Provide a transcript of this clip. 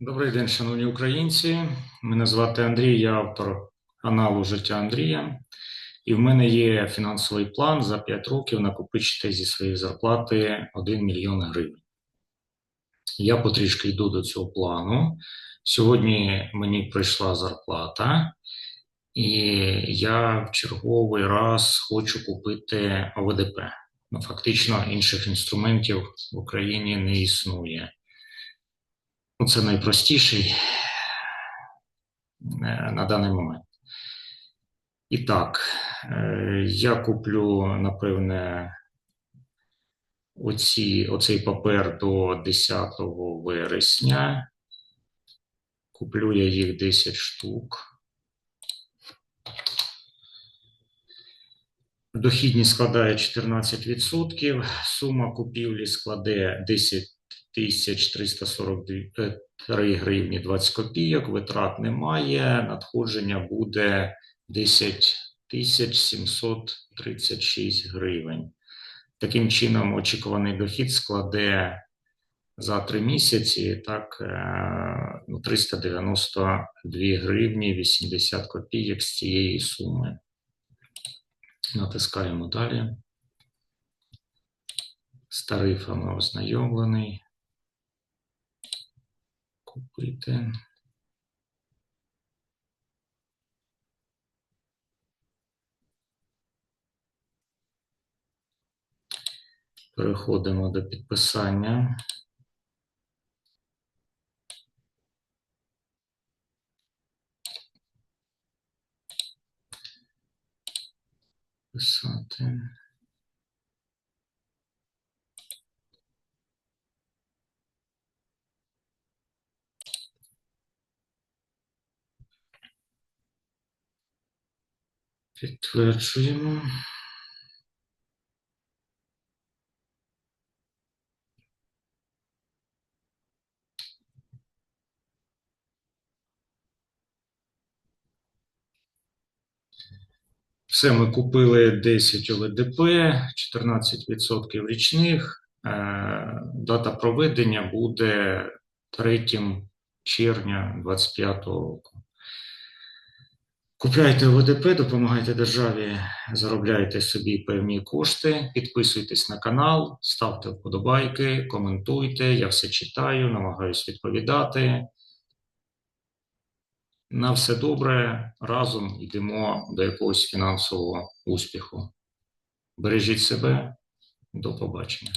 Добрий день, шановні українці. Мене звати Андрій, я автор каналу Життя Андрія. І в мене є фінансовий план за 5 років накопичити зі своєї зарплати 1 мільйон гривень. Я потрішки йду до цього плану. Сьогодні мені прийшла зарплата, і я в черговий раз хочу купити ОВДП. Ну, фактично, інших інструментів в Україні не існує. Ну, це найпростіший е, на даний момент. І так, е, я куплю, напевне, оці, оцей папер до 10 вересня. Куплю я їх 10 штук. Дохідність складає 14%, сума купівлі складе 10 тисяч 343 гривні 20 копійок, витрат немає, надходження буде 10 тисяч 736 гривень. Таким чином, очікуваний дохід складе за три місяці так, е, ну, 392 гривні 80 копійок з цієї суми. Натискаємо далі. З тарифами ознайомлений. Купити. Переходимо до підписання. Писати. Підтверджуємо. Все, ми купили 10 ОВДП, 14% річних. Е, Дата проведення буде 3 червня 2025 року. Купляйте ОВДП, допомагайте державі, заробляйте собі певні кошти, підписуйтесь на канал, ставте вподобайки, коментуйте. Я все читаю, намагаюсь відповідати. На все добре, разом йдемо до якогось фінансового успіху. Бережіть себе, до побачення.